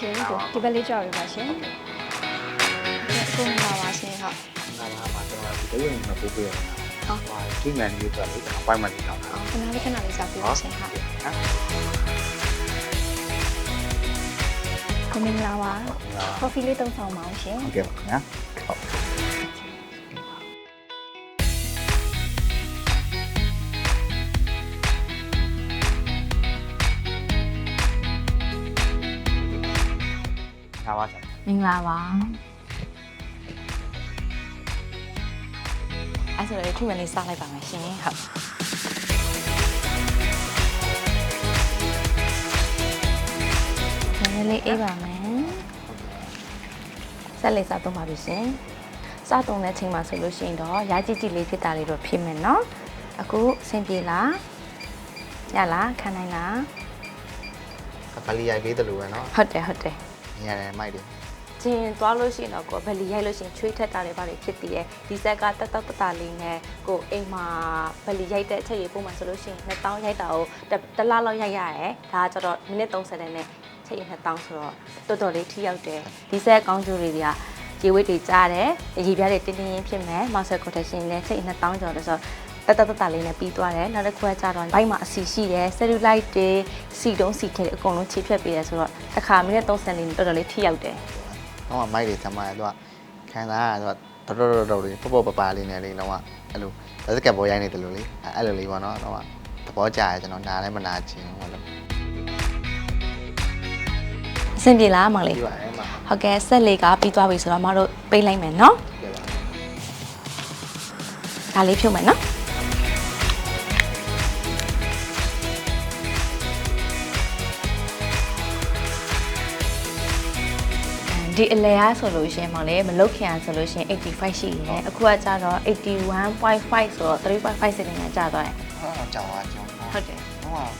ရှင်ကိုဒီဘက်လေးကြောက်ရပါရှင်ကိုမလာပါရှင်ဟုတ်ငါလာမှာကျွန်တော်ဒီလိုမျိုးပို့ပေးရအောင်ဟုတ်ဟိုဒီမန်လေးဆိုတော့အပိုင်းမှလေးတောင်းတာခဏလေးခဏလေးစောက်ပြပါရှင်ဟုတ်နော်ကိုမင်္ဂလာပါဟုတ်ကဲ့ကော်ဖီလေးသုံးဆောင်ပါအောင်ရှင်ဟုတ်ကဲ့ပါခင်ဗျာ င်္ဂလာပါအဲ့ဆိုတော့ထုမလေးစားလိုက်ပါမယ်ရှင်ဟုတ်နည်းနည်းလေးအေးပါမယ်ဆက်လေးစားသုံးပါပြီရှင်စားသုံးတဲ့ချိန်မှာဆိုလို့ရှိရင်တော့ရာကြည့်ကြည့်လေးဖြစ်တာလေးတော့ဖြစ်မယ်နော်အခုအဆင်ပြေလားရလားခံနိုင်လား ကလေးရိုက်ပေးတယ်လို့ပဲเนาะ ဟုတ်တယ်ဟုတ်တယ် ညရတယ်မိုက်တယ် ကျင်သွားလို့ရှိရင်တော့ကိုယ်ဗလီရိုက်လို့ရှိရင်ချွေးထက်တာတွေဘာတွေဖြစ်တည်ရဲ့ဒီဆက်ကတက်တက်တတလေးနဲ့ကိုယ်အိမ်မှာဗလီရိုက်တဲ့အချက်ရေးပုံမှန်ဆိုလို့ရှိရင်2000ရိုက်တာကိုတစ်တစ်လလောက်ရိုက်ရတယ်ဒါကကျတော့မိနစ်30နဲ့ချက်ရေး2000ဆိုတော့တော်တော်လေးထိရောက်တယ်ဒီဆက်ကောင်းကျိုးတွေကရေဝိတ်တွေကြားတယ်ရေပြားတွေတင်းတင်းရင်းဖြစ်မယ် muscle contraction နဲ့ချက်ရေး2000ကျော်တယ်ဆိုတော့တက်တက်တတလေးနဲ့ပြီးသွားတယ်နောက်တစ်ခုကကြတော့ဘိုက်မှာအစီရှိတယ် cellulite တွေစီတုံးစီခဲတွေအကုန်လုံးခြေဖြတ်ပေးတယ်ဆိုတော့တစ်ခါမိနစ်30လေးတော်တော်လေးထိရောက်တယ် တော့မိုက်တယ်သမားရတော့ခံစားရတော့တော်တော်တော်လေးပေါ့ပေါ့ပပလေးနဲ့လေးတော့အဲ့လိုဒါစကက်ပေါ်ရိုင်းနေတယ်လို့လေအဲ့လိုလေးပေါ့နော်တော့သဘောကျရကျွန်တော်နားလည်းမနာချင်ဘူးလို့အဆင်ပြေလားမောင်လေးဒီပါအဲ့မှာဟုတ်ကဲ့ဆက်လေးကပြီးသွားပြီဆိုတော့မတို့ပေးလိုက်မယ်နော်ပြပါဒါလေးဖြုတ်မယ်နော် ဒီအလဲအားဆိုလို့ရှရင်မောင်လေးမလုတ်ခင်အားဆိုလို့ရှရင်85ရှိတယ်အခုကကြတော့81.5ဆိုတော့3.5စင်တင်ကကြာသွားတယ်ဟာကြောင်ပါကြောင်ဟုတ်တယ်တော့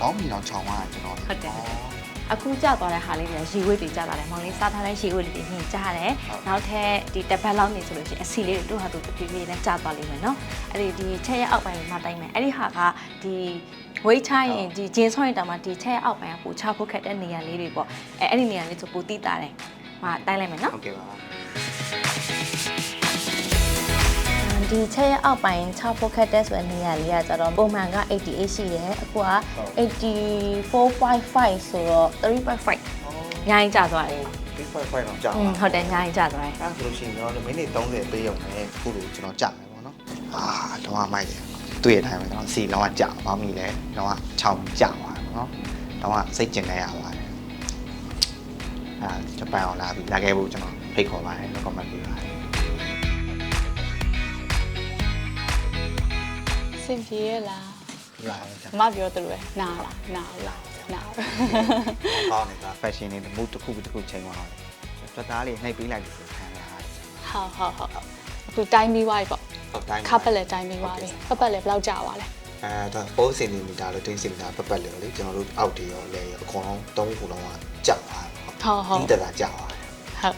ကောင်းပြီတော့ချောင်းပါကျွန်တော်ဟုတ်တယ်ဟုတ်တယ်အခုကြာသွားတဲ့ဟာလေးတွေကရေဝိတ်တွေကြာလာတယ်မောင်လေးစားထားတဲ့ရေဝိတ်တွေညင်ကြားတယ်နောက်ထပ်ဒီတစ်ပတ်လောက်နေဆိုလို့ရှိရင်အစီလေးတွေတို့ဟာတို့တဖြည်းဖြည်းနဲ့ကြာသွားလိမ့်မယ်နော်အဲ့ဒီဒီချက်ရဲ့အောက်ပိုင်းမှာတိုင်းမယ်အဲ့ဒီဟာကဒီဝိတ်ချရင်ဒီဂျင်းဆွရင်တောင်မှဒီချက်ရဲ့အောက်ပိုင်းကပူချဖို့ခက်တဲ့နေရာလေးတွေပေါ့အဲအဲ့ဒီနေရာလေးဆိုပူတိတာတယ် မှာတိုင်းလိုက်မယ်နော်ဟုတ်ကဲ့ပါဒီချက်ရဲ့အောက်ပိုင်း6ဖို့ခက်တဲ့ဆိုတဲ့နေရာလေးကကျတော့ပုံမှန်က88ရှိတယ်အခုက84.5ဆိုတော့3.5ညာရင်ကြာသွားတယ်ဒီဖိုင်ဖိုင်တော့ကြောင်อืมဟုတ်တယ်ညာရင်ကြာသွားတယ်အဲ့ဆိုလို့ရှိရင်ကျွန်တော်မိနစ်30ပေးရုံနဲ့ခုလိုကျွန်တော်ကြာမယ်ပေါ့နော်အာတော့မိုက်တယ်တွေ့ရတိုင်းပဲကျွန်တော်စီလောကကြာပါမိလဲတော့ချောင်းကြာပါနော်တော့စိတ်ကျင်နေရပါတယ် အာဂျပန်အောင်လာပြီးလာခဲ့ဖို့ကျွန်တော်ဖိတ်ခေါ်ပါတယ် comment ပေးပါတယ်စင်ပြေရလားရပါတယ်ကျွန်မပြောသလိုပဲနာလားနာလားနာတော်ကောင်းနေတာ fashion တွေမှုတစ်ခုတစ်ခုချိန်သွားတယ်တွတ်သားလေးနှိပ်ပေးလိုက်ပြီဆိုခံရတာဟုတ်ဟုတ်ဟုတ်အခုတိုင်းပြီးသွားပြီပေါ့ဟုတ်တိုင်းခပ်ပက်လည်းတိုင်းပြီးသွားပြီပက်ပက်လည်းဘယ်လောက်ကြာသွားလဲအဲဒါ4စင်တီမီတာလို့3စင်တီမီတာပတ်ပတ်လေလေကျွန်တော်တို့အောက်တီရောလေရောအကုန်လုံး3ခုလုံးကကြောက်သွားတယ် ဟုတ်ဟုတ်ဒီတတာကြောက်သွားတယ်ဟုတ်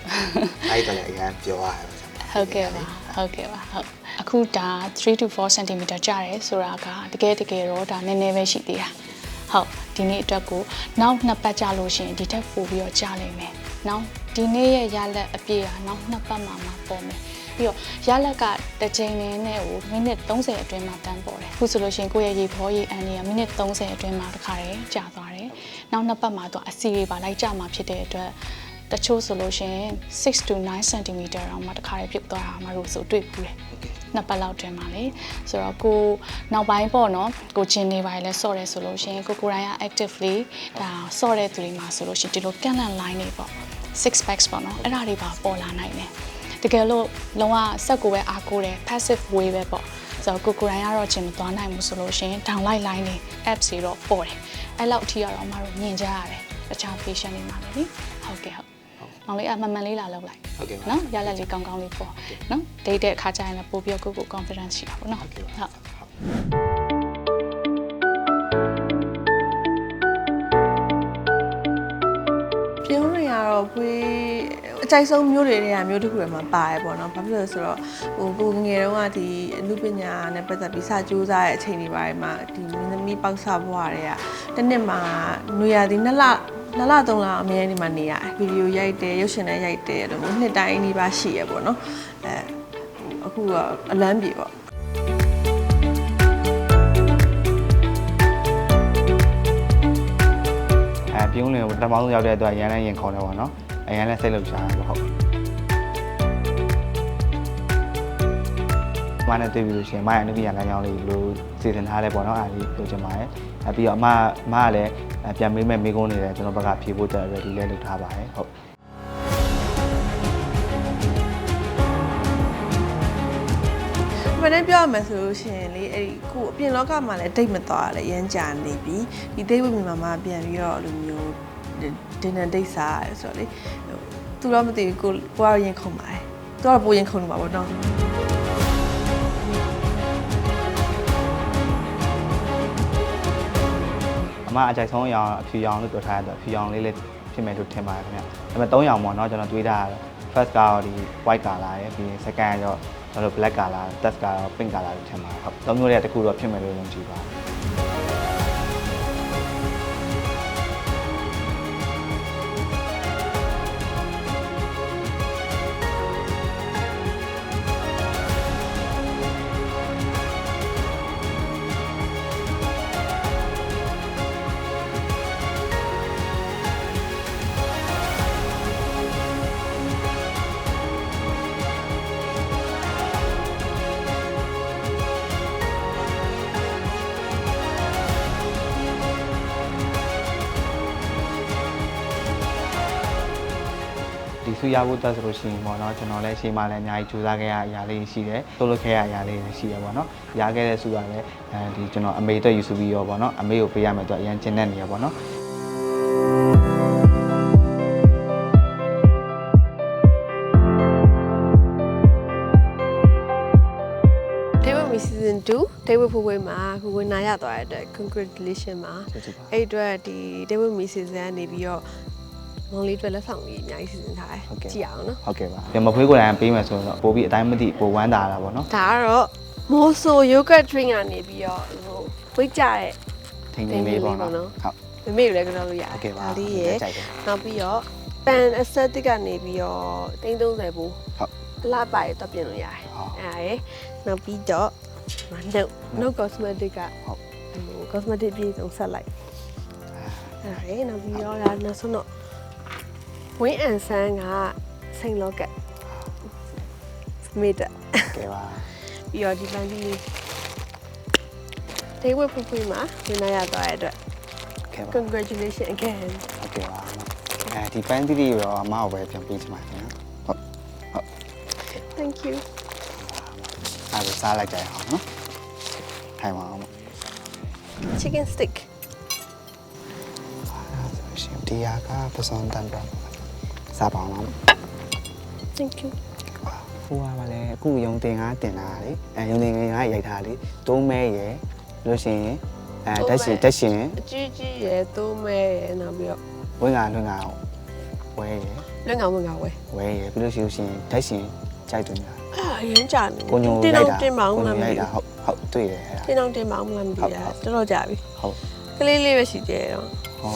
အဲ့ဒါလည်းအရင်ပြောရတယ်ဟုတ်ကဲ့ပါဟုတ်ကဲ့ပါဟုတ်အခုဒါ3 to 4 cm ကြာတယ်ဆိုတာကတကယ်တကယ်တော့ဒါနည်းနည်းပဲရှိသေးတာဟုတ်ဒီနေ့အတွက်ကိုနောက်နှစ်ပတ်ကြာလို့ရှိရင်ဒီထက်ပိုပြီးတော့ကြာလိမ့်မယ်နောက်ဒီနေ့ရဲ့ရလက်အပြည့်ကနောက်နှစ်ပတ်မှမှပေါ်မယ် ပြီးတော့ရလက်ကတစ်ချိန်နဲ့နဲ့ကိုမိနစ်30အတွင်းမှာတန်းပေါ်တယ်အခုဆိုလို့ရှိရင်ကိုယ့်ရဲ့ရေဖော်ရေအန်ဒီကမိနစ်30အတွင်းမှာတစ်ခါတည်းကြာသွားတယ်နောက်နှစ်ပတ်မှာတော့အစီတွေပါလိုက်ကြာမှာဖြစ်တဲ့အတွက်တချို့ဆိုလို့ရှိရင်6 to 9 cm အောင်မှတစ်ခါလေးဖြစ်သွားတာမှလို့ဆိုတွေ့ဘူးလေနှစ်ပတ်လောက်တွင်ပါလေဆိုတော့ကိုနောက်ပိုင်းပေါ့နော်ကိုဂျင်နေပါလဲဆော့ရဲဆိုလို့ရှိရင်ကိုကိုရိုင်းက actively ဒါဆော့တဲ့သူတွေမှာဆိုလို့ရှိရင်ဒီလိုကန်လန် line တွေပေါ့6 packs ပေါ့နော်အဲ့ဒါတွေပါပေါ်လာနိုင်တယ် တကယ်လို့လုံးဝစက်ကိုပဲအားကိုးတယ် passive way ပဲပေါ့ဆိုတော့ကိုကိုရိုင်းကတော့ဂျင်မသွားနိုင်ဘူးဆိုလို့ရှိရင် downlight line တွေ apps တွေတော့ပေါ်တယ်အဲ့လောက်အထိကတော့မတို့မြင်ကြရတယ်တခြား patient တွေမှာလည်းလေဟုတ်ကဲ့ဟုတ်မောင်လေးအမှန်မှန်လေးလာလောက်လိုက်ဟုတ်ကဲ့ပါနော်ရလက်လေးကောင်းကောင်းလေးပေါ့နော်ဒိတ်တဲ့အခါကျရင်လည်းပို့ပြီးတော့ကိုကို confidence ရှိတာပေါ့နော်ဟုတ်ကဲ့ပါဟုတ်ပြောရရင်ကတော့ဖွေးအ ကြိုက်ဆုံးမျိုးတွေတွေကမျိုးတစ်ခုတွေမှာပါတယ်ပေါ့နော်။ဘာဖြစ်လို့လဲဆိုတော့ဟိုကိုငယ်တုန်းကဒီအမှုပညာနဲ့ပတ်သက်ပြီးစာကြိုးစားတဲ့အချိန်တွေပါတယ်မှာဒီမင်းသမီးပေါက်ဆဘွားတွေကတစ်နှစ်မှာနွေရာသီနှစ်လလလသုံးလအမြဲဒီမှာနေရတယ်ဗီဒီယိုရိုက်တယ်ရုပ်ရှင်လည်းရိုက်တယ်လို့မျိုးနှစ်တိုင်းဒီပါရှိရပေါ့နော်အဲအခုကအလန်းပြေပေါ့အဲပြုံးလင်ကိုတမောင်းဆုံးရောက်တဲ့အတွက်ရန်လည်းရင်ခုန်တယ်ပေါ့နော် အရန်လည်းစိတ်လှုပ်ရှားတယ်ပေါ့ဟုတ်မနဲ့တွေ့ပြီးလို့ရှိရင်မရဲ့အနုပညာလမ်းကြောင်းလေးလိုစီစဉ်ထားတယ်ပေါ့နော်အားလေးပြောချင်ပါတယ်အဲပြီးတော့အမအမကလည်းအဲပြန်မေးမဲ့မေးခွန်းနေတယ်ကျွန်တော်ဘက်ကဖြေဖို့တက် ready လည်းလုပ်ထားပါတယ်ဟုတ်ဒီနေ့ပြောရမယ်ဆိုလို့ရှိရင်လေအဲ့ဒီခုအပြင်လောကမှာလည်းဒိတ်မသွားရလဲရမ်းကြာနေပြီဒီဒိတ်ဝိမီမှာမှပြန်ပြီးတော့အဲ့လိုမျိုး ဒင်နဒိတ်စားရဆိုတော့လေဟိုသူတော့မသိဘူးကိုကိုကတော့ရင်ခုန်ပါတယ်သူကတော့ပိုရင်ခုန်နေမှာပေါ့နော်အမအကြိုက်ဆုံးရောင်အဖြူရောင်လို့ပြောထားတဲ့အတွက်အဖြူရောင်လေးလေးဖြစ်မယ်လို့ထင်ပါတယ်ခင်ဗျ။ဒါပေမဲ့၃ရောင်ပေါ့နော်ကျွန်တော်တွေးထားတာ first ကတော့ဒီ white color ရယ်ပြီးရင် second ကတော့ကျွန်တော် black color third ကတော့ pink color လို့ထင်ပါတယ်။ဟုတ်။သုံးမျိုးတွေကတစ်ခုတော့ဖြစ်မယ်လို့ယုံကြည်ပါတယ်။ ရဖို့တက်ဆိုလို့ရှိရင်ပေါ့နော်ကျွန်တော်လည်းရှေ့မှာလည်းအများကြီးကြိုးစားခဲ့ရအရာလေးရှိတယ်။ထုတ်လုပ်ခဲ့ရအရာလေးတွေရှိရပေါ့နော်။ရခဲ့တဲ့ဆူကလည်းအဲဒီကျွန်တော်အမေအတွက်ယူဆပြီးရောပေါ့နော်။အမေကိုပေးရမယ်အတွက်အရင်ကျင်းနေနေရပေါ့နော်ဒေးဝမီ season 2ဒေးဝဖွေးဖွေးမှာခုဝင်နာရသွားတဲ့အတွက် congratulation ပါ။ကျေးဇူးပါအဲ့အတွက်ဒီဒေးဝမီ season ကနေပြီးတော့ မောင်လေးအတွက်လက်ဆောင်ကြီးအများကြီးစီစဉ်ထားတယ်ဟုတ်ကဲ့ကြည့်အောင်နော်။ဟုတ်ကဲ့ပါ။ပြန်မဖွေးကိုယ်တိုင်ပေးမယ်ဆိုတော့ပို့ပြီးအတိုင်းမသိပိုဝမ်းသာတာပေါ့နော်ဒါကတော့မိုးဆို yogurt drink ကနေပြီးတော့ဟိုဝိတ်ကြတဲ့။ထိန်ထိန်လေးပေါ့နော်ထိန်ထိန်လေးပေါ့နော်။ဟုတ်မမေကိုလည်းကြောက်လို့ရတယ်ဟုတ်ကဲ့ပါဒါလေးရယ်ကြိုက်တယ်နောက်ပြီးတော့ pan aesthetic ကနေပြီးတော့330ဘူးဟုတ်အလှပါရတော့ပြင်လို့ရတယ်ဟုတ်အဲ့ဒါရယ်နောက်ပြီးတော့မနှုတ်နှုတ် cosmetic ကဟုတ်ဟို cosmetic ပြည့်စုံဆက်လိုက်အဲ့ဒါရယ်နောက်ပြီးတော့ဒါနောက်ဆုံးတော့ win and sun ကစိန်လောကက်မေတ္တာကဲပါပြီးတော့ဒီပန်းကြီးလေးဒေးဝဖွေးဖွေးမှာဝင်လာရသွားတဲ့အတွက် ကဲပါ congratulations again ဟုတ်ကဲ့ပါအဲဒီပန်းတီးလေးရောအမကိုပဲပြန်ပေးချင်ပါတယ်ခင်ဗျာဟုတ်ဟုတ် thank you အဲဒါစားလိုက်ကြရအောင်နော်ထိုင်ပါအောင် chicken stick ရှင်တရားကပစုံတန်ပါ စားပါအောင် thank you ဟိုကပါလေအခုယုံတင်ကားတင်တာလေအဲယုံတင်ကားရိုက်ထားလေတုံးမဲရယ်လို့ရှိရင်အဲတက်ရှင်တက်ရှင်အကြီးကြီးရယ်သုံးမဲရယ်နောက်ပြီးတော့ဝင်းကလွင်ကဝဲရယ်လွတ်ငါဝင်ငါဝဲဝဲရယ်ပြီးလို့ရှိရင်တက်ရှင်ကြိုက်တယ်များအာအရင်ကြာနေကိုညိုတင်းရိုတော့က်တာတင်းမအောင်လားမရိုသိက်တာဘူးဟုတ်ဟုတ်တွေ့တယ်အဲ့ဒါတင်းတော့တင်းမအောင်လားမသိဟုတ်ဘူးဟုတ်တော်တော်ကြာပြီဟုတ်ကလေးလေးပဲရှိသေးတယ်တော့ဟော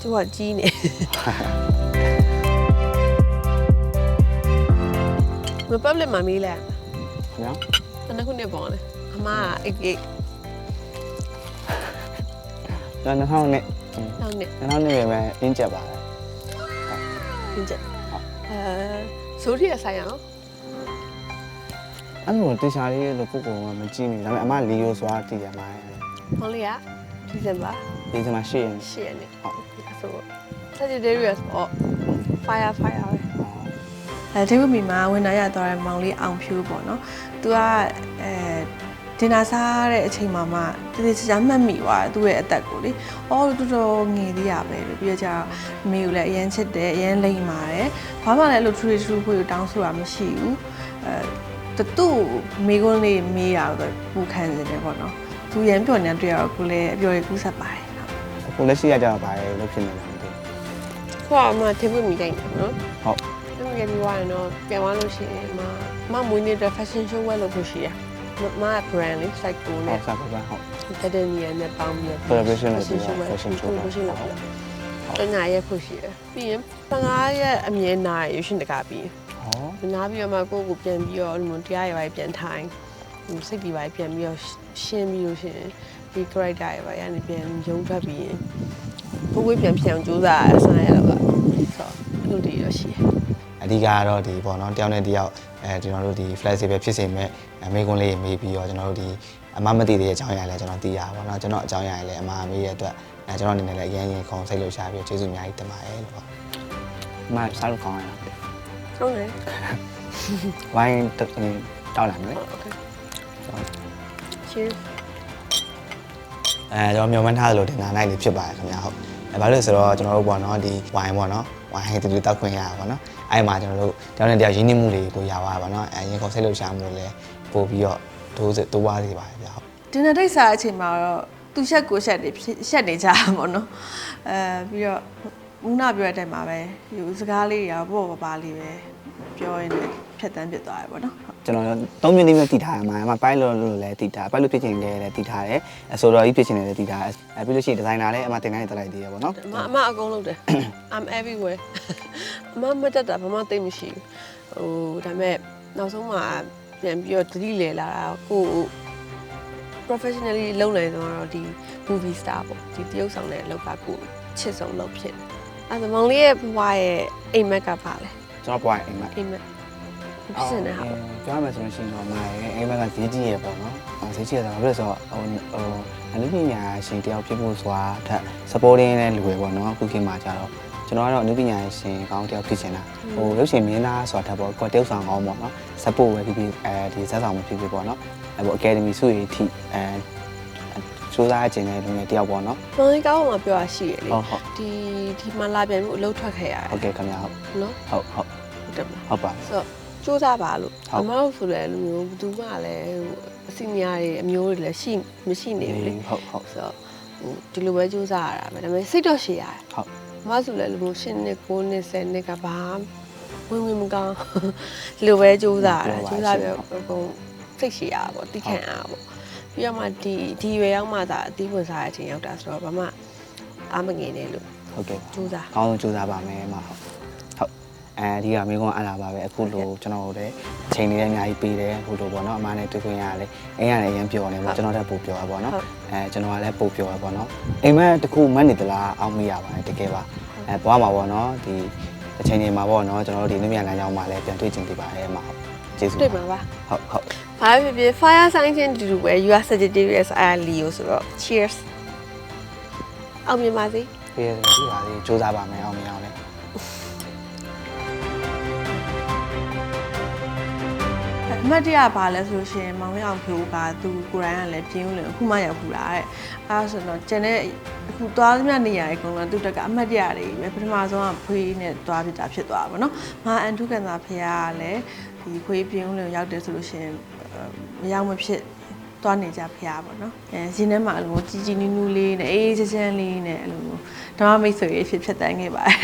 သူကကြီးနေ မပပလမမီးလဲခင်ဗျာဘယ်နှခုနှစ်ပေါ်လဲအမကအိတ်အိတ်ကျွန်တော်2000နဲ့နောက်နှစ်2000နဲ့ပဲပဲအင်းကျက်ပါတယ်ပြင်းချက်အဲဆိုရီအဆိုင်အောင်အဲ့လိုတေချာလေးလို့ကိုကိုကမကြည့်နေဒါပေမဲ့အမလီယိုဆိုတာတည်ရမှာမောင်လေးကဒီဇင်ဘာဒီစမှာရှိရင်ရှေ့ရနေဟုတ်ဆိုဆက်ဒီဒေရီယပ်ပေါ့ fire fire ပဲ အဲဒေဝမီမှာဝင်လာရသွားတဲ့မောင်လေးအောင်ဖြူပေါ့နော်။ तू ကအဲဒင်နာစားတဲ့အချိန်မှာမှတတိချာမှတ်မိသွားတယ်သူ့ရဲ့အသက်ကိုလေ။အော်တော်တော်ငယ်သေးရပဲလို့ပြီးတော့ကျတော့မိကိုလည်းအရင်ချစ်တယ်အရင်လိမ့်ပါတယ်။ဘာမှလည်းအဲ့လို true true ကိုတောင်းဆိုတာမရှိဘူး။အဲတူမိကုန်းလေးမေးတာတော့ပူခံနေတယ်ပေါ့နော်။ तू ရန်ပြောနေတွေ့ရတော့ကိုလည်းအပြော်ရကူးဆက်ပါတယ်ဟုတ်အခုလက်ရှိရကြတော့ပါတယ်လို့ဖြစ်နေတာမသိခွာအမတေးပွင့်မိတိုင်းတယ်နော်ဟုတ်။ အဲ့ဒီကပြီးသွားရင်တော့ပြန်သွားလို့ရှိရင်မမမွေးနေ့အတွက် fashion show ဝယ်လို့ဖို့ရှိတယ်။မမ brand လေး site ကိုဟုနဲ့တ်စားပါပါဟုတ်တက်တဲ့နေရာနဲ့ပေါင်းပြီး Collaboration လုပ်ပြီး fashion show ဝယ် fashion show ကိုရှင်လုပ်ပြီးတညာရက်ဖို့ရှိတယ်ပြီးရင်15ရက်အမြဲနာရရွှေရှင်တကာပြီးဟောနားပြီးတော့မှကိုယ့်ကိုပြန်ပြီးတော့အဲ့လိုမျိုးတရားရပါပြန်ထိုင်ဟိုစိတ်ပြီးပါပြန်ပြီးတော့ရှင်းပြီးလို့ရှရင်ဒီ character ရပါရနေပြန်ရုံထွက်ပြီးရင်ကိုယ်ဝေးပြန်ဖြစ်အောင်ကြိုးစားရဆန်းရတော့ဆိုတော့အဲ့လိုတည်းရရှိတယ် အဓိကကတော့ဒီပေါ့နော်တယောက်နဲ့တယောက်အဲကျွန်တော်တို့ဒီ flexible ဖြစ်စေမဲ့အမေကွန်းလေးမေးပြီးတော့ကျွန်တော်တို့ဒီအမမသိတဲ့အကြောင်းအရာလည်းကျွန်တော်သိရပါတော့ကျွန်တော်အကြောင်းအရာလည်းအမမေးရတဲ့အတွက်အဲကျွန်တော်အနေနဲ့လည်းအရင်ရင်ခုံစိတ်လို့ရှာပြီးကျေးဇူးအများကြီးတင်ပါတယ်လို့ပေါ့မစားလို့ကောင်းရတာဟုတ်တယ်ဝိုင်းတောက်လာမယ် okay cheers အဲကျွန်တော်မျှော်မှန်းထားသလိုတင်တာနိုင်လေးဖြစ်ပါတယ်ခင်ဗျာဟုတ်အဲဘာလို့လဲဆိုတော့ကျွန်တော်တို့ပေါ့နော်ဒီဝိုင်းပေါ့နော်ဝိုင်းတူတူတောက်ခွင့်ရတာပေါ့နော် အဲ့မှာကျွန်တော်တို့တယောက်နဲ့တယောက်ရင်းနှီးမှုတွေကိုရပါပါတော့အဲရင်ခုံစိတ်လို့ရှာမှုလည်းပို့ပြီးတော့တိုးစတိုးွားစေပါတယ်ဗျာဟုတ်ဒီနေ့ဒိတ်စားအချိန်မှာတော့သူရှက်ကိုရှက်နေဖြစ်ရှက်နေကြတာပေါ့နော်အဲပြီးတော့ဦးနာပြောတဲ့အချိန်မှာပဲဒီစကားလေးတွေကပေါ့ပါပါလေးပဲပြောရင်းနဲ့ဖြတ်တန်းပြစ်သွားတယ်ပေါ့နော်ဟုတ်ကျွန်တော်သုံးမိနစ်ပဲတည်ထားရမှာအမပိုင်းလို့လို့လည်းတည်ထားပိုင်းလို့ဖြစ်ချင်တယ်လည်းတည်ထားတယ်အဆိုတော်ကြီးဖြစ်ချင်တယ်လည်းတည်ထားတယ်အဲပြီးလို့ရှိရင်ဒီဇိုင်နာလည်းအမတင်တိုင်းတက်လိုက်သေးရပေါ့နော်အမအမအကုန်လုပ်တယ် I'm everywhere အမမတက်တာဘာမှသိပ်မရှိဘူးဟိုဒါပေမဲ့နောက်ဆုံးမှပြန်ပြီးတော့တတိလေလာတာကိုကို professionally လုပ်နိုင်တော့တော့ဒီ movie star ပေါ့ဒီတရုပ်ဆောင်တဲ့အလုပ်ကကိုချစ်ဆုံးလုပ်ဖြစ်တယ်အဲ့ဒါမောင်လေးရဲ့ဘဝရဲ့အိမ်မက်ကပါလေကျွန်တော်ပွားအိမ်မှာအိမ်မက်ဖြစ်စင်တဲ့ဟာပေါ့ပြောရမယ်ဆိုလို့ရှိရင်တော့မာရဲ့အိမ်မှာကဈေးကြီးရပေါ့နော်ဈေးကြီးရတော့ဘယ်လိုဆိုတော့ဟိုဟိုအနုပညာရှင်တယောက်ဖြစ်ဖို့ဆိုတာထက် supporting နဲ့လူပဲပေါ့နော်အခုခေတ်မှာကြတော့ ကျွန်တော်ကတော့အနုပညာရှင်ကောင်းတယောက်ဖြစ်ချင်တာဟိုရုပ်ရှင်မင်းသားဆိုတာထက်ပေါ့ကိုတယောက်ဆောင်ကောင်းပေါ့နော် support ပဲဖြစ်ဖြစ်အဲဒီဇက်ဆောင်ပဲဖြစ်ဖြစ်ပေါ့နော်အဲပေါ့ academy စုရည်ထိအဲစူးစမ်းခြင်းတဲ့လူငယ်တယောက်ပေါ့နော်မောင်လေးကောင်းအောင်ပြောရရှိရလေဟုတ်ဟုတ်ဒီဒီမှာလာပြန်ပြီးအလုပ်ထွက်ခဲ့ရတယ်ဟုတ်ကဲ့ခင်ဗျာဟုတ်နော်ဟုတ်ဟုတ်ဟုတ်တယ်မလားဟုတ်ပါဆိုတော့စူးစမ်းပါလို့ဟုတ်အမတို့ဆိုလည်းလူမျိုးဘယ်သူမှလည်းဟိုအစီနီယာတွေအမျိုးတွေလည်းရှိမရှိနေဘူးလေဟုတ်ဟုတ်ဆိုတော့ဟိုဒီလိုပဲစူးစမ်းရတာပဲဒါပေမဲ့စိတ်တော့ရှည်ရတယ်ဟုတ်အ မဆိုလည်းလူမျိုးရှင်းနှစ်9နှစ်10နှစ်ကဘာဝင်ဝင်မကောင်းဒီလိုပဲစူးစမ်းရတာစူးစမ်းပြီးတော့ဘုံစိတ်ရှည်ရတာပေါ့တိခံရတာပေါ့ပြီးတော့မှဒီဒီရွယ်ရောက်မှသာအသီးဝင်စားတဲ့အချိန်ရောက်တာဆိုတော့ဘာမှအားမငယ်နဲ့လို့ဟုတ်ကဲ့စူးစမ်းကောင်းဆုံးကြိုးစားပါမယ်မဟုတ်ဟုတ် အဲဒီကမိကုန်းအလားပါပဲအခုလိုကျွန်တော်တို့လည်းအချိန်လေးလည်းအများကြီးပေးတယ်ဟိုလိုပေါ့နော်အမနဲ့တွေ့ခွင့်ရတယ်အိမ်ကလည်းအရင်ပျော်နေပေါ့ကျွန်တော်လည်းပို့ပျော်ရပါတော့အဲကျွန်တော်ကလည်းပို့ပျော်ရပါတော့အိမ်မက်တစ်ခုမတ်နေသလားအောက်မိရပါတယ်တကယ်ပါအဲဘွားမှာပေါ့နော်ဒီအချိန်တွေမှာပေါ့နော်ကျွန်တော်တို့ဒီနည်းမြန်လမ်းကြောင်းမှာလည်းပြန်တွေ့ကျင်သေးပါတယ်မဟုတ်ကျေးဇူးတွေ့မှာပါဟုတ်ဟုတ်ဘာဖြစ်ဖြစ် fire sign ချင်းတူတူပဲ you are sagittarius I am leo ဆိုတော့ cheers အောင်မြင်ပါစေပြည့်စုံပြီပါစေစူးစမ်းပါမယ်အောင်မြင်အောင်လည်း အမတ်တရပါလဲဆိုလို့ရှိရင်မောင်လေးအောင်ဖြိုးကသူကိုရိုင်းကလည်းပြင်းဦးလို့အခုမှရောက်ခူတာတဲ့အဲဒါဆိုတော့ကျန်တဲ့အခုသွားသမျှနေရာတွေအကုန်လုံးသူတက်ကအမတ်တရတွေပဲပထမဆုံးကဖွေးနဲ့သွားပြတာဖြစ်သွားတာပေါ့နော်မဟာအန်ထုကန်သာဖះကလည်းဒီဖွေးပြင်းဦးလို့ရောက်တယ်ဆိုလို့ရှိရင်မရောက်မဖြစ်သွားနေကြဖះပေါ့နော်အဲဇင်းထဲမှာအဲ့လိုကြီးကြီးနူးနူးလေးနဲ့အေးချမ်းချမ်းလေးနဲ့အဲ့လိုဓမ္မမိတ်ဆွေရေးဖြစ်ဖြစ်တန်းခဲ့ပါတယ်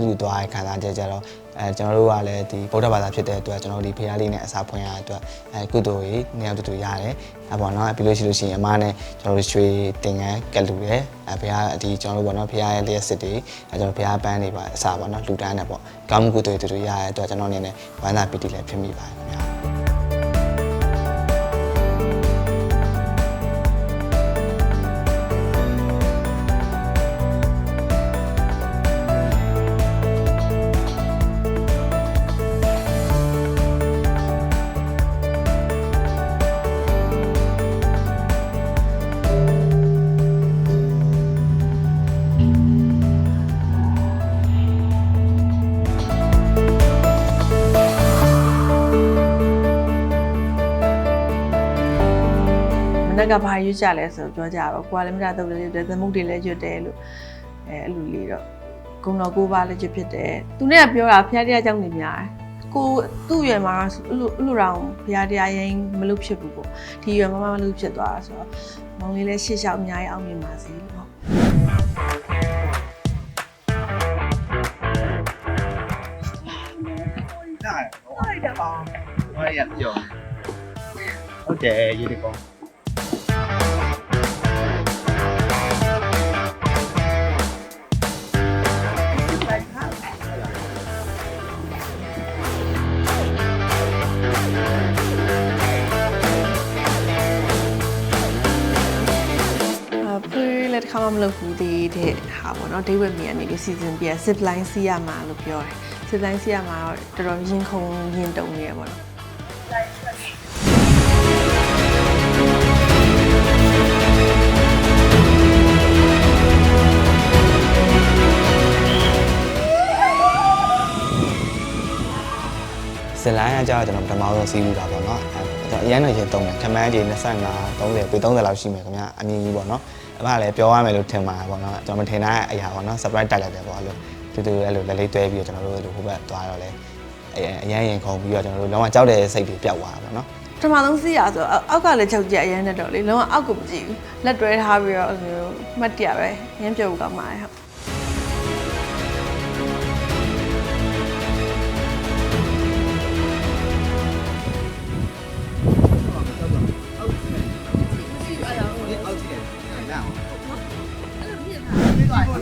ပေါ့နော်ဘုရားလူသွားတဲ့ခံစားချက်ကြတော့အဲကျွန်တော်တို့ကလည်းဒီဗုဒ္ဓဘာသာဖြစ်တဲ့အတွက်ကျွန်တော်တို့ဒီဘုရားလေးနဲ့အစာဖွင့်ရတဲ့အတွက်အဲကုသိုလ်ကြီးနေရာတူတူရတယ်အဲပေါ့နော်ပြီးလို့ရှိလို့ရှိရင်အမားနဲ့ကျွန်တော်တို့ရွှေတင်ငန်းကလူတယ်အဲဘုရားဒီကျွန်တော်တို့ပေါ့နော်ဘုရားရဲ့လျှက်စစ်တွေအဲကျွန်တော်ဘုရားပန်းတွေပါအစာပေါ့နော်လူတန်းတယ်ပေါ့ကောင်းမှုကုသိုလ်တွေတူတူရတဲ့အတွက်ကျွန်တော်အနေနဲ့ဝမ်းသာပီတိလည်းဖြစ်မိပါတယ်ခင်ဗျာ က်ကဘာရွတ်ကြလဲဆိုတော့ပြောကြပါကိုကလည်းမတာတော့လည်းရွတ်တယ်သမုတ်တွေလည်းရွတ်တယ်လို့အဲအဲ့လိုလေးတော့ဂုံတော်ကိုပါလည်းရွတ်ဖြစ်တယ်သူနဲ့ကပြောတာဖျားတရားကြောင့်နေများတယ်ကိုသူ့ရွယ်မှာအဲ့လိုအဲ့လိုတောင်ဖျားတရားရင်မလုပ်ဖြစ်ဘူးပေါ့ဒီရွယ်မှာမလုပ်ဖြစ်သွားတာဆိုတော့မောင်လေးလည်းရှေ့လျှောက်အများကြီးအောင်မြင်ပါစေလို့နားဟုတ်တယ်ပေါ့ဟောရပြောဟုတ်တယ်ရေဒီကောအ မှမလုပ်ဘူးသေးတဲ့ဟာပေါ့နော်ဒိဝက်မီကနေပြီး season ပြ zip line စီးရမှာလို့ပြောတယ် zip line စီးရမှာတော့တော်တော်ရင်ခုန်ရင်တုံနေရပေါ့နော်ဇလိုင်းကကြာတော့ကျွန်တော်ပထမဆုံးစီးဘူးတာပေါ့နော် အဲအရင်တော့ရင်တုံးတယ်ခမန်းကြီး25 30ပေ30လောက်ရှိမယ်ခင်ဗျအမြင်ကြီးပေါ့နော်အမလည်းပြောရမယ်လို့ထင်ပါတယ်ပေါ့နော်ကျွန်တော်မထင်တဲ့အရာပေါ့နော် surprise တိုက်လိုက်တယ်ပေါ့အဲ့လိုတူတူအဲ့လိုလက်လေးတွဲပြီးတော့ကျွန်တော်တို့အဲ့လိုဟိုဘက်သွားတော့လေအရင်အရင်ရင်ခုန်ပြီးတော့ကျွန်တော်တို့လုံးဝကြောက်တဲ့စိတ်တွေပျောက်သွားတာပေါ့နော်ပထမဆုံးစီးရဆိုတော့အောက်ကလည်းချုပ်ကြအရင်နဲ့တော့လေလုံးဝအောက်ကိုမကြည့်ဘူးလက်တွဲထားပြီးတော့အဲ့လိုမျိုးမှတ်တရပဲရမ်းပြုတ်ကောင်းပါတယ်ဟုတ်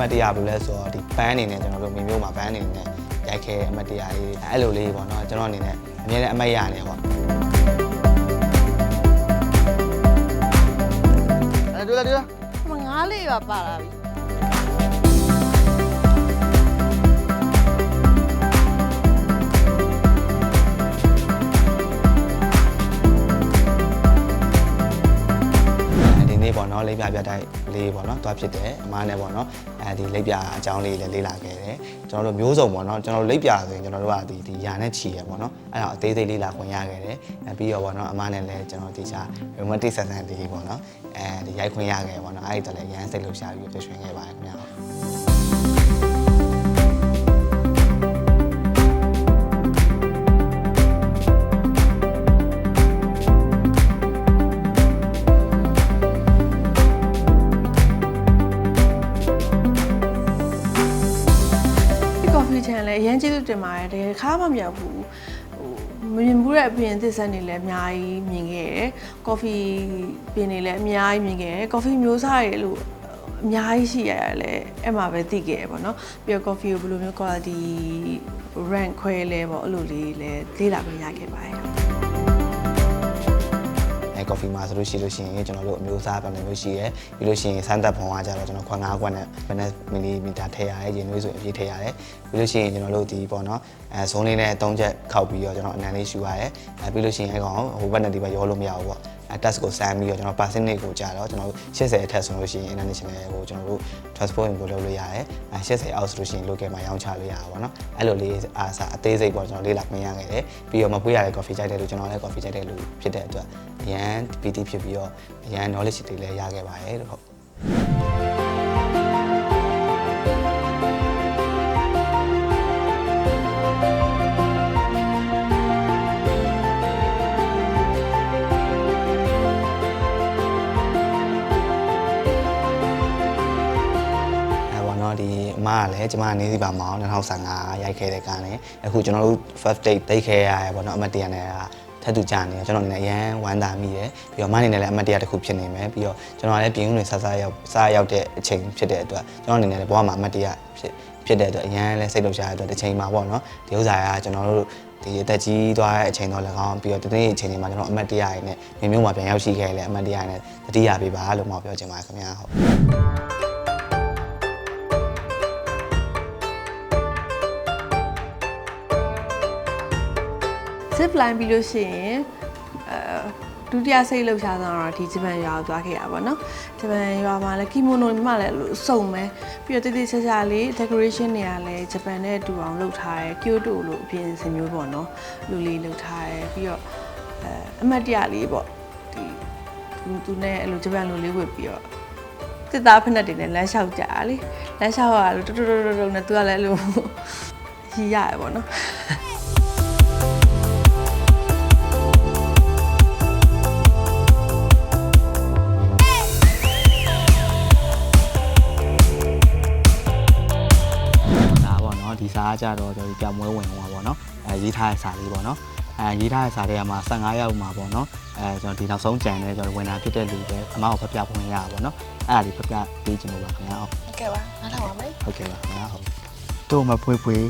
မတ်တရားဘယ်လိုလဲဆိုတော့ဒီပန်းအနေနဲ့ကျွန်တော်တို့မိမျိုးမှာပန်းအနေနဲ့ရိုက်ခဲ့တဲ့အမတ်တရားလေးအဲ့လိုလေးပေါ့နော်ကျွန်တော်အနေနဲ့အမြဲတမ်းအမတ်ရနေပေါ့အဲ့တူလားတူလားမငားလေးပါပါလာပြီ နေ့ပေါ့နော်လိပ်ပြပြတိုက်လေးပေါ့နော်တွားဖြစ်တယ်အမားနဲ့ပေါ့နော်အဲဒီလိပ်ပြအကြောင်းလေးလည်းလေ့လာခဲ့တယ်ကျွန်တော်တို့မျိုးစုံပေါ့နော်ကျွန်တော်တို့လိပ်ပြဆိုရင်ကျွန်တော်တို့ကဒီဒီယာနဲ့ချီရပေါ့နော်အဲ့တော့အသေးသေးလေးလာခွင့်ရခဲ့တယ်အဲပြီးတော့ပေါ့နော်အမားနဲ့လည်းကျွန်တော်ဒီချာ romantic ဆန်ဆန်လေးပေါ့နော်အဲဒီရိုက်ခွင့်ရခဲ့ပေါ့နော်အဲ့ဒီတော့လည်းရမ်းစိတ်လှုပ်ရှားပြီးပြရွှင်ခဲ့ပါတယ်ခင်ဗျာ တင်ပါတယ်တကယ်ခါမှမရောက်ဘူးဟိုမမြင်ဘူးတဲ့အပြင်သစ္စာနေလည်းအများကြီးမြင်ခဲ့တယ် coffee ပင်တွေလည်းအများကြီးမြင်ခဲ့တယ် coffee မျိုးစားတွေလို့အများကြီးရှိရတယ်လေအဲ့မှာပဲသိခဲ့ရပေါ့နော်ပြီးတော့ coffee ကိုဘယ်လိုမျိုး quality rank ခွဲလဲပေါ့အဲ့လိုလေးလည်းလေးလာခွင့်ရခဲ့ပါတယ် အဲ coffee မှာဆိုလို့ရှိလို့ရှိရင်ကျွန်တော်တို့အမျိုးအစားပဲမျိုးရှိရဲပြီးလို့ရှိရင်စမ်းသက်ပုံကကြတော့ကျွန်တော်ခွန်၅ခွက်နဲ့ဘယ်နဲ့မီလီမီတာထည့်ရတယ်ရင်သွေးဆိုအပြည့်ထည့်ရတယ်ပြီးလို့ရှိရင်ကျွန်တော်တို့ဒီပေါ့နော်အဲဇုံးလေးနဲ့၃ချက်ခောက်ပြီးတော့ကျွန်တော်အနံလေးရှူရတယ်အဲပြီးလို့ရှိရင်အဲကောင်ဟိုဘက်နဲ့ဒီဘက်ရောလို့မရဘူးပေါ့အဲ test ကိုစမ်းပြီးတော့ကျွန်တော် percentage ကိုကြာတော့ကျွန်တော်80အထက်ဆိုလို့ရှိရင် international ကိုကျွန်တော်တို့ transport ကိုလုပ်လို့ရတယ်အဲ80အောက်ဆိုလို့ရှိရင် local မှာရောင်းချလို့ရတာပေါ့နော်အဲ့လိုလေးအားစားအသေးစိတ်ပေါ့ကျွန်တော်လေးလာခွင့်ရခဲ့တယ်ပြီးတော့မပွေးရတဲ့ coffee ကြိုက်တယ်လို့ကျွန်တော်လည်း coffee ကြိုက်တယ်လို့ဖြစ်တဲ့အတွက်အရန် PT ဖြစ်ပြီးတော့အရန် knowledge တွေလည်းရခဲ့ပါတယ်လို့ဟုတ် လည်းကျမကနေစီပါမောင်း2015ရိုက်ခဲ့တဲ့ကားနဲ့အခုကျွန်တော်တို့ first date တိတ်ခဲ့ရရပေါ့နော်အမတ်တရားနဲ့ကထပ်တူကြနေကျွန်တော်အနေနဲ့အရန်ဝမ်းသာမိတယ်ပြီးတော့အမအနေနဲ့လည်းအမတ်တရားတစ်ခုဖြစ်နေမယ်ပြီးတော့ကျွန်တော်လည်းပြင်းဦးတွေစားစားရောက်စားရောက်တဲ့အချိန်ဖြစ်တဲ့အတွက်ကျွန်တော်အနေနဲ့လည်းဘဝမှာအမတ်တရားဖြစ်ဖြစ်တဲ့အတွက်အရန်လည်းစိတ်လှုပ်ရှားတဲ့အတွက်တစ်ချိန်မှာပေါ့နော်ဒီဥစ္စာကကျွန်တော်တို့ဒီအသက်ကြီးသွားတဲ့အချိန်တော့၎င်းပြီးတော့တနေ့အချိန်တွေမှာကျွန်တော်အမတ်တရားရည်နဲ့မြေမျိုးမှာပြန်ရောက်ရှိခဲ့လေအမတ်တရားရည်နဲ့တတိယပေးပါလို့မှပြောချင်ပါတယ်ခင်ဗျာဟုတ် zip line ပြီးလို့ရှိရင်အဲဒုတိယစိတ်လှုပ်ရှားဆုံးတော့ဒီဂျပန်ရွာကိုသွားခဲ့တာပေါ့နော်ဂျပန်ရွာမှာလည်းကီမိုနိုမြမလည်းအဲ့လိုစုံမယ်ပြီးတော့တိတိကျကျလေး decoration တွေကလည်းဂျပန်နဲ့တူအောင်လုပ်ထားတယ် Kyoto လို့အပြင်စင်မျိုးပေါ့နော်လူလေးလုပ်ထားတယ်ပြီးတော့အဲအမတ်တရလေးပေါ့ဒီသူသူနဲ့အဲ့လိုဂျပန်လိုလေးဝတ်ပြီးတော့တစ်သားဖက်နဲ့တင်နဲ့လမ်းလျှောက်ကြတာလေလမ်းလျှောက်ရလို့တူတူတူတူနဲ့သူကလည်းအဲ့လိုရီးရတယ်ပေါ့နော် နော်ဒီစာကကြတော့ကျွန်တော်ဒီကြောင်မွဲဝင်ဟောပေါ့နော်အဲရေးထားတဲ့စာလေးပေါ့နော်အဲရေးထားတဲ့စာတွေကမှာ15ရောက်မှာပေါ့နော်အဲကျွန်တော်ဒီနောက်ဆုံးကြံတဲ့ကျွန်တော်ဝင်တာဖြစ်တဲ့လူပဲအမကိုဖျက်ပြဖွင့်ရတာပေါ့နော်အဲ့ဒါလေးဖျက်ပြပေးခြင်းလို့ပါခင်ဗျာဟုတ်ဟုတ်ကဲ့ပါနားထောင်ပါမယ်ဟုတ်ကဲ့ပါခင်ဗျာဟုတ်တို့မဖွေးဖွေး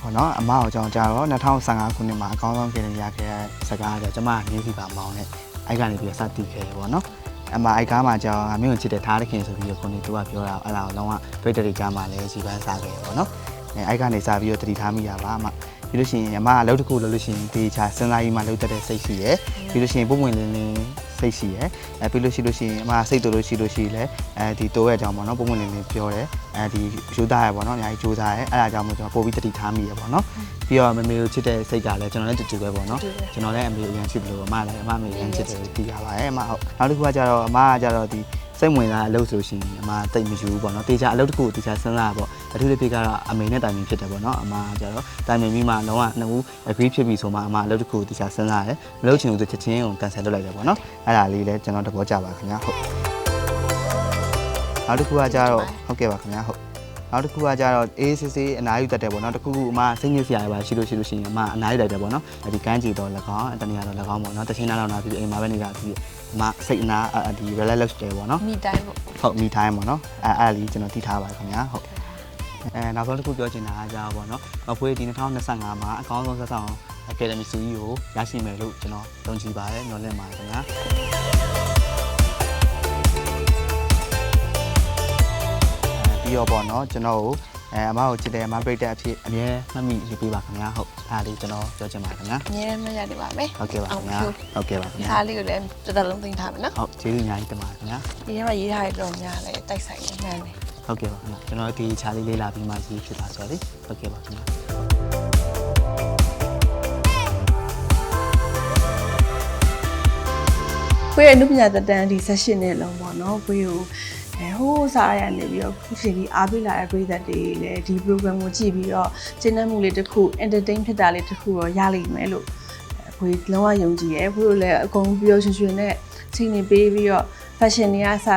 ဟောနော်အမအောင်ကြောင့်ကြာတော့2015ခုနှစ်မှာအကောင်းဆုံးကင်ရခဲ့တဲ့စကားကြောင့်ကျမနေစီပါမောင်းနဲ့အဲ့ကနေပြီးစတင်ခဲ့ရပေါ့နော်အမအိုက်ကားမှာကြောင့်ငါမျိုးကိုချစ်တဲ့ထားတဲ့ခင်ဆိုပြီးတော့ခုနေသူကပြောတာအဲ့ဒါကိုလုံးဝဒိတ်တရီကားမှာလည်းစီပန်းစားခဲ့ရပေါ့နော် အဲအဲ့ကနေစပြီးတော့တတိထားမိရပါအမပြီးလို့ရှိရင်အမအလုပ်တစ်ခုလုပ်လို့ရှိရင်ဒီချာစဉ်းစားပြီးမှလုပ်တတ်တဲ့စိတ်ရှိရယ်ပြီးလို့ရှိရင်ပုံမှန်လင်းလင်းစိတ်ရှိရယ်အဲပြီးလို့ရှိလို့ရှိရင်အမစိတ်တူလို့ရှိလို့ရှိလဲအဲဒီတိုးရဲ့အကြောင်းပေါ့နော်ပုံမှန်လင်းလင်းပြောတယ်အဲဒီယူသားရယ်ပေါ့နော်အများကြီးကြိုးစားရယ်အဲ့ဒါကြောင့်မို့ကျွန်တော်ပို့ပြီးတတိထားမိရယ်ပေါ့နော်ပြီးတော့မမေကိုချစ်တဲ့စိတ်ကလည်းကျွန်တော်လည်းတူတူပဲပေါ့နော်ကျွန်တော်လည်းအမေအရင်ချစ်တယ်လို့အမလည်းအမအမေအရင်ချစ်တယ်လို့သိရပါတယ်အမဟုတ်နောက်တစ်ခုကကြတော့အမကကြတော့ဒီ စိတ်ဝင်စားအလုပ်ဆိုရှင်အမတိတ်မယူဘူးပေါ့နော်တေချာအလုပ်တစ်ခုကိုတေချာစဉ်းစားပေါ့အထူးသဖြင့်ကတော့အမေနဲ့တိုင်ပင်ဖြစ်တယ်ပေါ့နော်အမကကြတော့တိုင်ပင်ပြီးမှလုံးဝနှစ်ဦး agree ဖြစ်ပြီဆိုမှအမအလုပ်တစ်ခုကိုတေချာစဉ်းစားတယ်မလုပ်ချင်ဘူးဆိုချက်ချင်းကို cancel လုပ်လိုက်တယ်ပေါ့နော်အဲ့ဒါလေးလည်းကျွန်တော်သဘောကျပါခင်ဗျာဟုတ်နောက်တစ်ခုကကြတော့ဟုတ်ကဲ့ပါခင်ဗျာဟုတ်နောက်တစ်ခုကကြတော့အေးစစ်စစ်အနားယူတတ်တယ်ပေါ့နော်တစ်ခုခုအမစိတ်ညစ်စရာတွေပါရှိလို့ရှိလို့ရှိရင်အမအနားယူတတ်တယ်ပေါ့နော်ဒီကန်းကြည့်တော့၎င်းတနည်းတော့၎င်းပေါ့နော်တချင်းနားတော့နားပြီးအိမ်မှာပဲနေတာပြီးအ မစိတ်အနာဒီ relax တယ်ပေါ့နော်မိတိုင်းပေါ့ဟုတ်မိတိုင်းပေါ့နော်အဲအဲ့ဒါလေးကျွန်တော်သိထားပါခင်ဗျာဟုတ်အဲနောက်ဆုံးတစ်ခုပြောချင်တာကကြာပေါ့နော်မဖွေးဒီ2025မှာအကောင်းဆုံးဆက်ဆောင်အကယ်ဒမီစုကြီးကိုရရှိမယ်လို့ကျွန်တော်ယုံကြည်ပါတယ်ညွှန်လင့်ပါတယ်ခင်ဗျာအဲပြီးတော့ပေါ့နော်ကျွန်တော်ကို အဲအမကိုချစ်တယ်အမပြိတ္တအဖြစ်အမြဲမှတ်မိရေးပေးပါခင်ဗျာဟုတ်အားလေးကျွန်တော်ပြောချင်ပါတယ်ခင်ဗျာအများနဲ့မရနေပါမယ်ဟုတ်ကဲ့ပါခင်ဗျာဟုတ်ကဲ့ပါခင်ဗျာအားလေးကိုလည်းတော်တော်လုံးသိမ်းထားမယ်နော်ဟုတ်ကျေးဇူးအများကြီးတင်ပါတယ်ခင်ဗျာဒီထဲမှာရေးထားတဲ့တော်များလဲတိုက်ဆိုင်နေမှန်းတယ်ဟုတ်ကဲ့ပါခင်ဗျာကျွန်တော်ဒီချာလေးလေးလာပြီးမှရေးဖြစ်တာဆိုတော့လေဟုတ်ကဲ့ပါခင်ဗျာဖွေးရဲ့အနုပညာတက်တန်းဒီ session နဲ့လုံးပေါ့နော်ဖွေးကို အဲဟိုးစားရနေပြီးတော့ခုချိန်ကြီးအားပေးလာတဲ့ပရိသတ်တွေလည်းဒီ program ကိုကြည့်ပြီးတော့ကျင်းနှံမှုလေးတစ်ခု entertain ဖြစ်တာလေးတစ်ခုတော့ရလိမ့်မယ်လို့အဲဖွေးလုံးဝယုံကြည်ရယ်ဖွေးတို့လည်းအကုန်ပြီးတော့ရွှင်ရွှင်နဲ့ချိန်နေပေးပြီးတော့ fashion တွေကစ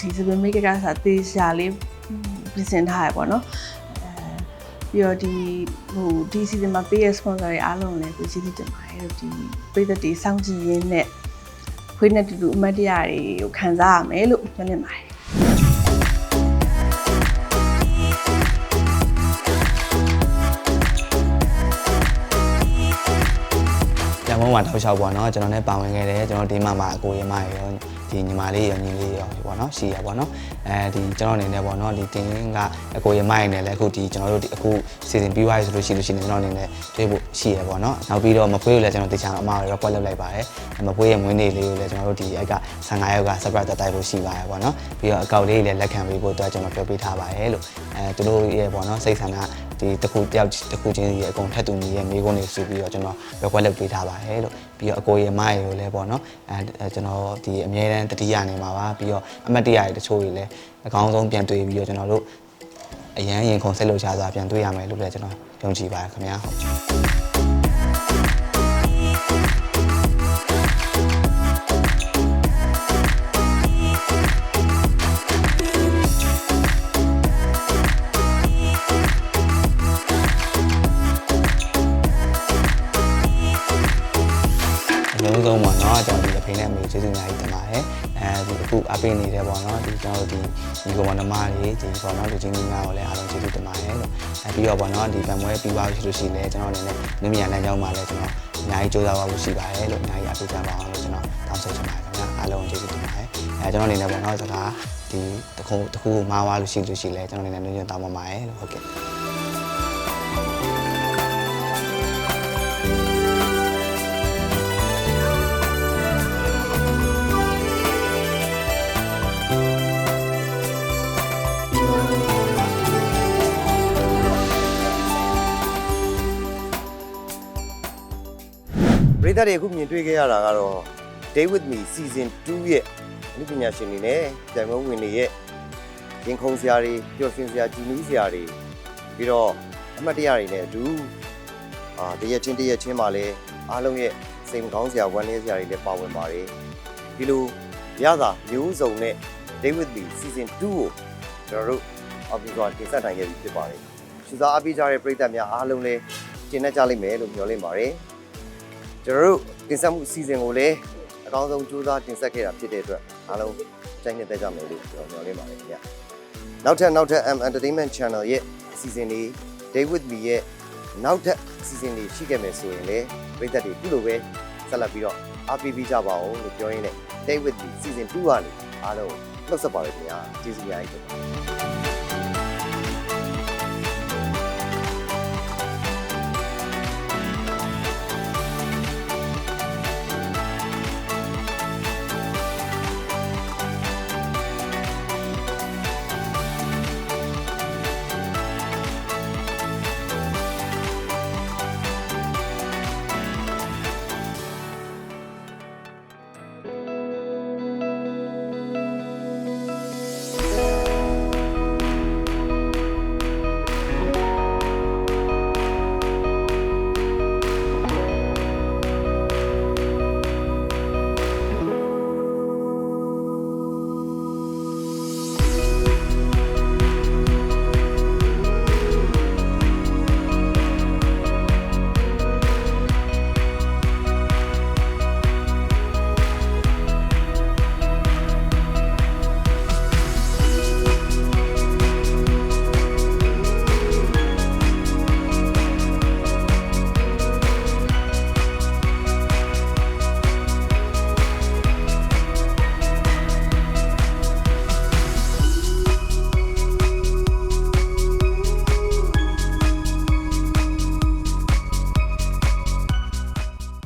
ဒီစပင် make ကစသေးရှာလေးပြင်ဆင်ထားရပေါ့နော်ပြီးတော့ဒီဟိုဒီ season မှာပေးရ sponsor တွေအားလုံးလည်းကိုကျေးဇူးတင်ပါတယ်လို့ဒီပြည်သက်တွေစောင့်ကြည့်ရင်းနဲ့ ခွေးနဲ့တူတူအမတ်တရတွေကိုခံစားရမယ်လို့ပြောနေပါတယ်ရန်ကုန်မှာတောက်လျှောက်ပေါ့နော်ကျွန်တော်လည်းပါဝင်ခဲ့တယ်ကျွန်တော်ဒီမှာမှာအကိုရမရရော ဒီညီမလေးရောညီလေးရောပေါ့နော်ရှိရပေါ့နော်အဲဒီကျွန်တော်အနေနဲ့ပေါ့နော်ဒီတင်ကအကိုရမရနဲ့လည်းအခုဒီကျွန်တော်တို့ဒီအခုစီစဉ်ပြီးသွားပြီဆိုလို့ရှိလို့ရှိရင်ကျွန်တော်အနေနဲ့တွေ့ဖို့ရှိရပေါ့နော်နောက်ပြီးတော့မဖွေးကိုလည်းကျွန်တော်တခြားအမရော record လုပ်လိုက်ပါတယ်မဖွေးရဲ့မွေးနေ့လေးကိုလည်းကျွန်တော်တို့ဒီအိုက်က15ရောက်က surprise တက်တိုက်ဖို့ရှိပါတယ်ပေါ့နော်ပြီးတော့အကောက်လေးလည်းလက်ခံပေးဖို့အတွက်ကျွန်တော်ပြောပေးထားပါတယ်လို့အဲသူတို့ရဲ့ပေါ့နော်စိတ်ဆန္ဒ ဒီတစ်ခုတယောက်တစ်ခုချင်းစီအကုန်ထက်တူညီရဲ့မိကုန်းတွေစုပြီးတော့ကျွန်တော် record လုပ်ပေးထားပါတယ်လို့ပြီးတော့အကိုရဲ့မရေကိုလည်းပေါ့နော်အဲကျွန်တော်ဒီအမြဲတမ်းတတိယနေမှာပါပြီးတော့အမတ်တရတွေတချို့တွေလည်းအကောင်းဆုံးပြန်တွေ့ပြီးတော့ကျွန်တော်တို့အရန်ရင်ခုန်ဆက်လို့ရှားစွာပြန်တွေ့ရမယ်လို့လည်းကျွန်တော်ယုံကြည်ပါတယ်ခင်ဗျာဟုတ် ပေးနေတယ်ပေါ့နော်ဒီကျွန်တော်တို့ဒီဒီကောင်မမလေးဒီပေါ့နော်လူချင်းကြီးများကိုလည်းအားလုံးကျေးဇူးတင်ပါတယ်လို့အဲပြီးတော့ပေါ့နော်ဒီဗန်ပွဲပြီးသွားပြီဆိုလို့ရှိရင်ကျွန်တော်အနေနဲ့မြင်မြန်လမ်းကြောင်းမှာလည်းကျွန်တော်အများကြီးစူးစမ်းပါဖို့ရှိပါတယ်လို့အများကြီးအပူကြပါအောင်လို့ကျွန်တော်တောင်းဆိုချင်ပါတယ်ခင်ဗျာအားလုံးကျေးဇူးတင်ပါတယ်အဲကျွန်တော်အနေနဲ့ပေါ့နော်စကားဒီတခုတခုကိုမှားသွားလို့ရှိလို့ရှိရင်လည်းကျွန်တော်အနေနဲ့ညွှန်တောင်းပါမယ်လို့ဟုတ်ကဲ့ ရိသတ်တွေအခုမြင်တွေ့ခဲ့ရတာကတော့ Day with me season 2ရဲ့အမှုပညာရှင်တွေနဲ့ကြံမဝင်တွေရဲ့ရင်ခုန်စရာတွေပျော်ရွှင်စရာကြည်နူးစရာတွေပြီးတော့အမှတ်တရတွေနဲ့အတူအာတရက်ချင်းတရက်ချင်းမှာလည်းအားလုံးရဲ့စိတ်မကောင်းစရာဝမ်းနည်းစရာတွေလည်းပါဝင်ပါတယ်ဒီလိုရတာမျိုးစုံနဲ့ Day with me season 2ကိုကျွန်တော်တို့အပူစွာတင်ဆက်နိုင်ခဲ့ပြီဖြစ်ပါတယ်ရှုစားအပိကြတဲ့ပရိသတ်များအားလုံးလည်းကျင့်တတ်ကြလိမ့်မယ်လို့မျှော်လင့်ပါတယ် ကျွန်တော်တို့တင်ဆက်မှုအစီအစဉ်ကိုလည်းအကောင်းဆုံးကြိုးစားတင်ဆက်ခဲ့တာဖြစ်တဲ့အတွက်အားလုံးကြိုက်နှစ်သက်ကြမယ်လို့ကျွန်တော်မျှော်လင့်ပါတယ်ခင်ဗျ။နောက်ထပ်နောက်ထပ် M Entertainment Channel ရဲ့အစီအစဉ်လေး Day with me ရဲ့နောက်ထပ်အစီအစဉ်လေးရှိခဲ့မယ်ဆိုရင်လည်းပရိသတ်တွေခုလိုပဲဆက်လက်ပြီးတော့အားပေးပြီးကြပါဦးလို့ပြောရင်းနဲ့ Day with me Season 2ကနေအားလုံးနှုတ်ဆက်ပါရခင်ဗျာကျေးဇူးများကြီးတင်ပါတယ်